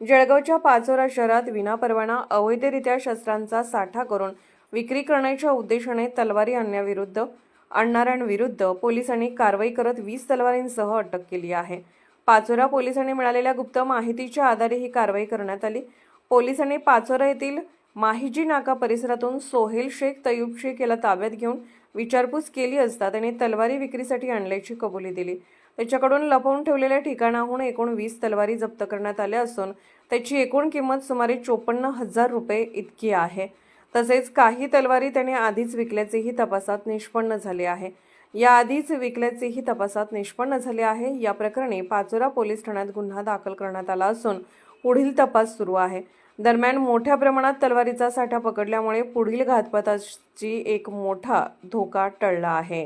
जळगावच्या पाचोरा शहरात विनापरवाना अवैधरित्या शस्त्रांचा साठा करून विक्री करण्याच्या उद्देशाने तलवारी आणण्याविरुद्ध आणणाऱ्यांविरुद्ध पोलिसांनी कारवाई करत वीस तलवारींसह अटक केली आहे. पाचोरा पोलिसांनी मिळालेल्या गुप्त माहितीच्या आधारे ही कारवाई करण्यात आली. पोलिसांनी पाचोरा येथील माहिजी नाका परिसरातून सोहेल शेख तयूब शेख याला ताब्यात घेऊन विचारपूस केली असता त्याने तलवारी विक्रीसाठी आणल्याची कबुली दिली. त्याच्याकडून लपवून ठेवलेल्या ठिकाणाहून एकूण वीस तलवारी जप्त करण्यात आल्या असून त्याची एकूण किंमत सुमारे चोपन्न हजार रुपये इतकी आहे. तसेच काही तलवारी त्याने आधीच विकल्याचेही तपासात निष्पन्न झाले आहे. या आधीच विकल्याचेही तपासात निष्पन्न झाले आहे. या प्रकरणी पाचोरा पोलीस ठाण्यात गुन्हा दाखल करण्यात आला असून पुढील तपास सुरू आहे. दरम्यान मोठ्या प्रमाणात तलवारीचा साठा पकडल्यामुळे पुढील घातपाताची एक मोठा धोका टळला आहे.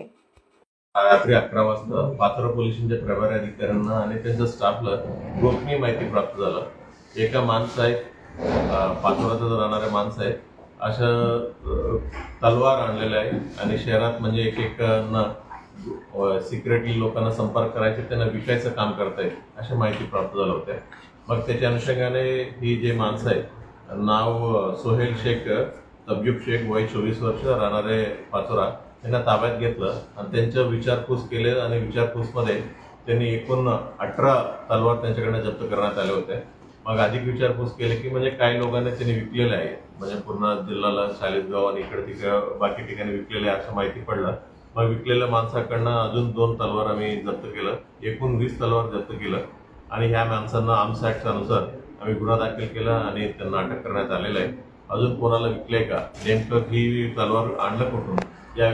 रात्री अकरा वाजता पाथरा पोलिसांच्या प्रभारी अधिकाऱ्यांना आणि त्यांच्या स्टाफला गोपनीय माहिती प्राप्त झालं. एका माणसं आहेत अं, राहणारे माणसं आहेत अशा तलवार आणलेल्या आहे आणि शहरात म्हणजे एक एक सिक्रेटली लोकांना संपर्क करायचे त्यांना विकायचं काम करतायत अशा माहिती प्राप्त झाल्या होत्या. मग त्याच्या अनुषंगाने ही जे माणसं आहेत नाव सोहेल शेख तब्युब शेख वय चोवीस वर्ष राहणारे पाचोरा त्यांना ताब्यात घेतलं आणि त्यांचं विचारपूस केले आणि विचारपूसमध्ये त्यांनी एकूण अठरा तलवार त्यांच्याकडनं जप्त करण्यात आले होते. मग अधिक विचारपूस केले की म्हणजे काही लोकांनी त्यांनी विकलेले आहे. म्हणजे पूर्ण जिल्ह्याला शालिसगाव आणि इकडे तिकडे बाकी ठिकाणी विकलेले आहे असं माहिती पडलं. मग विकलेल्या माणसाकडनं अजून दोन तलवार आम्ही जप्त केलं. एकूण वीस तलवार जप्त केलं. आणि ह्या माणसांना आर्म्स ॲक्टनुसार आम्ही गुन्हा दाखल केला आणि त्यांना अटक करण्यात आलेलं आहे. अजून कोणाला विकलंय का? नेमकं ही तलवार आणलं कुठून?